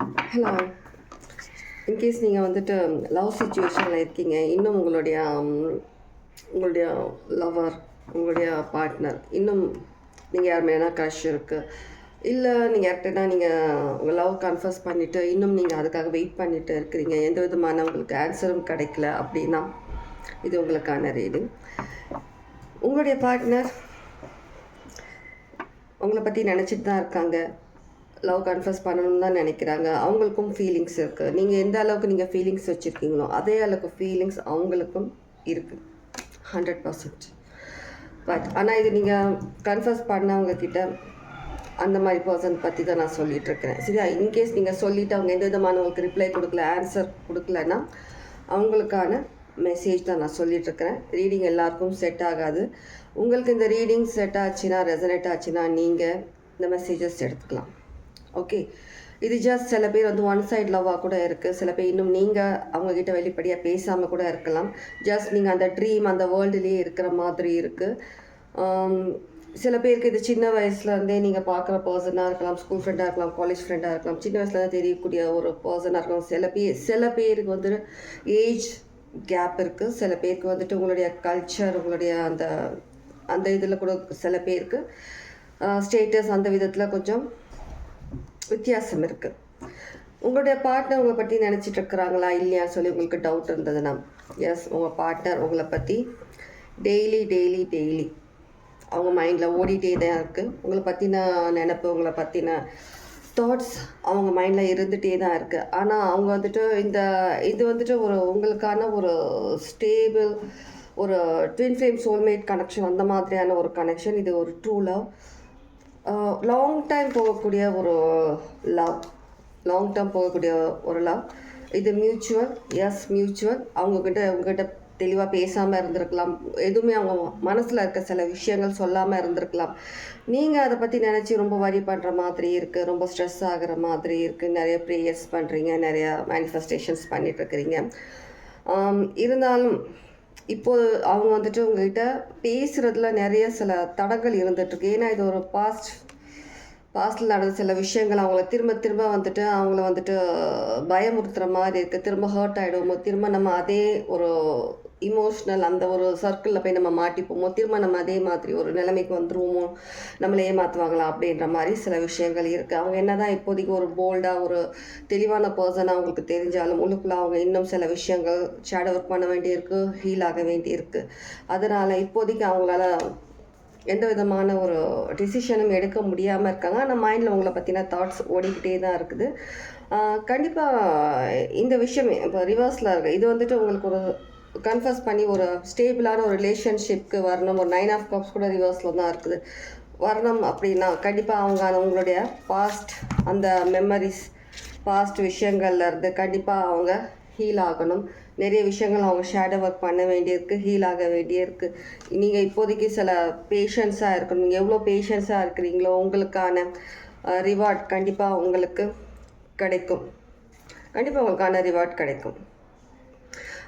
Hello in case நீங்கள் வந்துட்டு um, love சுச்சுவேஷனில் இருக்கீங்க இன்னும் உங்களுடைய um, உங்களுடைய லவர் உங்களுடைய பார்ட்னர் இன்னும் நீங்கள் யார் மேலே க்ரஷ் இருக்குது இல்லை நீங்கள் யார்கிட்டனா நீங்கள் உங்கள் லவ் கன்ஃபர்ஸ் பண்ணிவிட்டு இன்னும் நீங்கள் அதுக்காக வெயிட் பண்ணிட்டு இருக்கிறீங்க. எந்த விதமான உங்களுக்கு ஆன்சரும் கிடைக்கல அப்படின்னா இது உங்களுக்கான ரீடிங் உங்களுடைய பார்ட்னர் உங்களை பற்றி நினச்சிட்டு தான் இருக்காங்க. லவ் கன்ஃபர்ஸ் பண்ணணும்னு தான் நினைக்கிறாங்க. அவங்களுக்கும் ஃபீலிங்ஸ் இருக்குது நீங்கள் எந்த அளவுக்கு நீங்கள் ஃபீலிங்ஸ் வச்சுருக்கீங்களோ அதே அளவுக்கு ஃபீலிங்ஸ் அவங்களுக்கும் இருக்குது ஹண்ட்ரட் பர்சன்ட் பட் ஆனால் இது நீங்கள் கன்ஃபர்ஸ் பண்ணவங்க கிட்ட அந்த மாதிரி பர்சன் பற்றி தான் நான் சொல்லிகிட்டு இருக்கிறேன். சரியா? இன்கேஸ் நீங்கள் சொல்லிவிட்டு அவங்க எந்த விதமான உங்களுக்கு ரிப்ளை கொடுக்கல ஆன்சர் கொடுக்கலன்னா அவங்களுக்கான மெசேஜ் தான் நான் சொல்லிகிட்டு இருக்கிறேன். ரீடிங் எல்லாருக்கும் செட் ஆகாது. உங்களுக்கு இந்த ரீடிங் செட் ஆச்சுன்னா ரெசனேட் ஆச்சுன்னா நீங்கள் இந்த மெசேஜஸ் எடுத்துக்கலாம். ஓகே இது ஜஸ்ட் சில பேர் வந்து ஒன் சைட் லவ்வாக கூட இருக்குது சில பேர் இன்னும் நீங்கள் அவங்கக்கிட்ட வெளிப்படையாக பேசாமல் கூட இருக்கலாம். ஜஸ்ட் நீங்கள் அந்த ட்ரீம் அந்த வேர்ல்டுலேயே இருக்கிற மாதிரி இருக்குது um, சில பேருக்கு இது சின்ன வயசுலேருந்தே நீங்கள் பார்க்குற பர்சனாக இருக்கலாம் ஸ்கூல் ஃப்ரெண்டாக இருக்கலாம் காலேஜ் ஃப்ரெண்டாக இருக்கலாம். சின்ன வயசுலேருந்து தெரியக்கூடிய ஒரு பர்சனாக இருக்கலாம். சில பேர் சில பேருக்கு வந்து ஏஜ் கேப் இருக்குது சில பேருக்கு வந்துட்டு உங்களுடைய கல்ச்சர் உங்களுடைய அந்த அந்த இதில் கூட சில பேருக்கு uh, ஸ்டேட்டஸ் அந்த விதத்தில் கொஞ்சம் வித்தியாசம் இருக்குது உங்களுடைய பார்ட்னர் உங்களை பற்றி நினச்சிட்டு இருக்கிறாங்களா? இல்லையா சொல்லி உங்களுக்கு டவுட் இருந்ததுன்னா. எஸ் உங்கள் பார்ட்னர் உங்களை பற்றி டெய்லி டெய்லி டெய்லி அவங்க மைண்டில் ஓடிட்டே தான் இருக்குது உங்களை பற்றின நினப்பு உங்களை பற்றின தாட்ஸ் அவங்க மைண்டில் இருந்துகிட்டே தான் இருக்குது ஆனால் அவங்க வந்துட்டு இந்த இது வந்துட்டு ஒரு உங்களுக்கான ஒரு ஸ்டேபிள் ஒரு ட்வின் ஃப்ளேம் சோல்மேட் கனெக்ஷன் அந்த மாதிரியான ஒரு கனெக்ஷன் இது ஒரு ட்ரூ லவ் லாங் டைம் போகக்கூடிய ஒரு லவ் லாங் டேர்ம் போகக்கூடிய ஒரு லவ் இது மியூச்சுவல் எஸ் மியூச்சுவல் அவங்கக்கிட்ட உங்ககிட்ட தெளிவாக பேசாமல் இருந்திருக்கலாம். எதுவுமே அவங்க மனசில் இருக்க சில விஷயங்கள் சொல்லாமல் இருந்திருக்கலாம். நீங்கள் அதை பற்றி நினச்சி ரொம்ப வரி பண்ணுற மாதிரி இருக்குது ரொம்ப ஸ்ட்ரெஸ் ஆகிற மாதிரி இருக்குது நிறைய ப்ரேயர்ஸ் பண்ணுறீங்க நிறையா மேனிஃபெஸ்டேஷன்ஸ் பண்ணிகிட்ருக்கிறீங்க இருந்தாலும் இப்போது அவங்க வந்துட்டு உங்ககிட்ட பேசுகிறதுல நிறைய சில தடங்கள் இருந்துகிட்ருக்கு ஏன்னா இது ஒரு பாஸ்ட் பாஸ்டில் நடந்த சில விஷயங்கள். அவங்கள திரும்ப திரும்ப வந்துட்டு அவங்கள வந்துட்டு பயமுறுத்துகிற மாதிரி இருக்குது திரும்ப ஹர்ட் ஆகிடுவோமோ திரும்ப நம்ம அதே ஒரு இமோஷ்னல் அந்த ஒரு சர்க்கிளில் போய் நம்ம மாட்டிப்போமோ திரும்ப நம்ம அதே மாதிரி ஒரு நிலைமைக்கு வந்துருவோமோ நம்மளை ஏமாற்றுவாங்களா அப்படின்ற மாதிரி சில விஷயங்கள் இருக்குது அவங்க என்ன தான் இப்போதைக்கு ஒரு போல்டாக ஒரு தெளிவான பர்சனாக அவங்களுக்கு தெரிஞ்சாலும் உள்ளுக்குள்ளே அவங்க இன்னும் சில விஷயங்கள் ஷேடோ ஒர்க் பண்ண வேண்டியிருக்கு ஹீல் ஆக வேண்டியிருக்கு. அதனால் இப்போதைக்கு அவங்களால எந்த விதமான ஒரு டிசிஷனும் எடுக்க முடியாமல் இருக்காங்க. ஆனால் மைண்டில் உங்களை பற்றின தாட்ஸ் ஓடிக்கிட்டே தான் இருக்குது. கண்டிப்பாக இந்த விஷயம் இப்போ ரிவர்ஸில் இருக்குது இது வந்துட்டு உங்களுக்கு ஒரு கன்ஃபர்ஸ் பண்ணி ஒரு ஸ்டேபிளான ஒரு ரிலேஷன்ஷிப்க்கு வரணும். ஒரு நைன் ஆஃப் கப்ஸ் கூட ரிவர்ஸில் தான் இருக்குது. வரணும் அப்படின்னா கண்டிப்பாக அவங்க அவங்களுடைய பாஸ்ட் அந்த மெமரிஸ் பாஸ்ட் விஷயங்கள்லேருந்து கண்டிப்பாக அவங்க ஹீல் ஆகணும். நிறைய விஷயங்கள் அவங்க ஷேடோ ஒர்க் பண்ண வேண்டியிருக்கு ஹீல் ஆக வேண்டியிருக்கு. நீங்கள் இப்போதைக்கு சில பேஷன்ஸாக இருக்கணும். நீங்கள் எவ்வளோ பேஷன்ஸாக இருக்கிறீங்களோ உங்களுக்கான ரிவார்ட் கண்டிப்பாக உங்களுக்கு கிடைக்கும். கண்டிப்பாக உங்களுக்கான ரிவார்ட் கிடைக்கும்.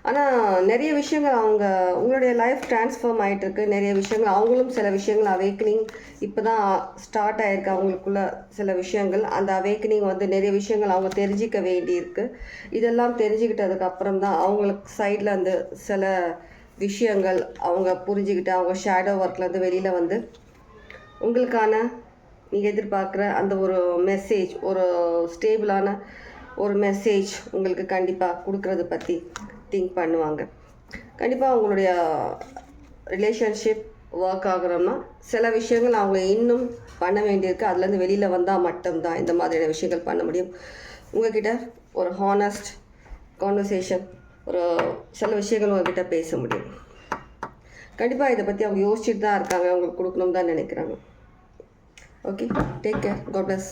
ஆனால் நிறைய விஷயங்கள் அவங்க உங்களுடைய லைஃப் ட்ரான்ஸ்ஃபார்ம் ஆகிட்டு இருக்கு நிறைய விஷயங்கள் அவங்களும் சில விஷயங்கள் அவேக்கனிங் இப்போ தான் ஸ்டார்ட் ஆகிருக்கு அவங்களுக்குள்ள சில விஷயங்கள் அந்த அவேக்கனிங் வந்து நிறைய விஷயங்கள் அவங்க தெரிஞ்சிக்க வேண்டியிருக்கு. இதெல்லாம் தெரிஞ்சுக்கிட்டதுக்கு அப்புறம் தான் அவங்களுக்கு சைடில் அந்த சில விஷயங்கள் அவங்க புரிஞ்சுக்கிட்டு அவங்க ஷேடோ ஒர்க்லேருந்து வெளியில் வந்து உங்களுக்கான நீங்கள் எதிர்பார்க்குற அந்த ஒரு மெசேஜ் ஒரு ஸ்டேபிளான ஒரு மெசேஜ் உங்களுக்கு கண்டிப்பாக கொடுக்குறத பற்றி திங்க் பண்ணுவாங்க. கண்டிப்பாக உங்களுடைய ரிலேஷன்ஷிப் ஒர்க் ஆகுறோம்னா சில விஷயங்கள் அவங்க இன்னும் பண்ண வேண்டியிருக்கு. அதுலேருந்து வெளியில் வந்தால் மட்டும்தான் இந்த மாதிரியான விஷயங்கள் பண்ண முடியும். உங்ககிட்ட ஒரு ஹானஸ்ட் கான்வர்சேஷன் ஒரு சில விஷயங்கள் உங்ககிட்ட பேச முடியும். கண்டிப்பாக இதை பற்றி அவங்க யோசிச்சுட்டு தான் இருக்காங்க. அவங்களுக்கு கொடுக்கணும் தான் நினைக்கிறாங்க. Okay take care God bless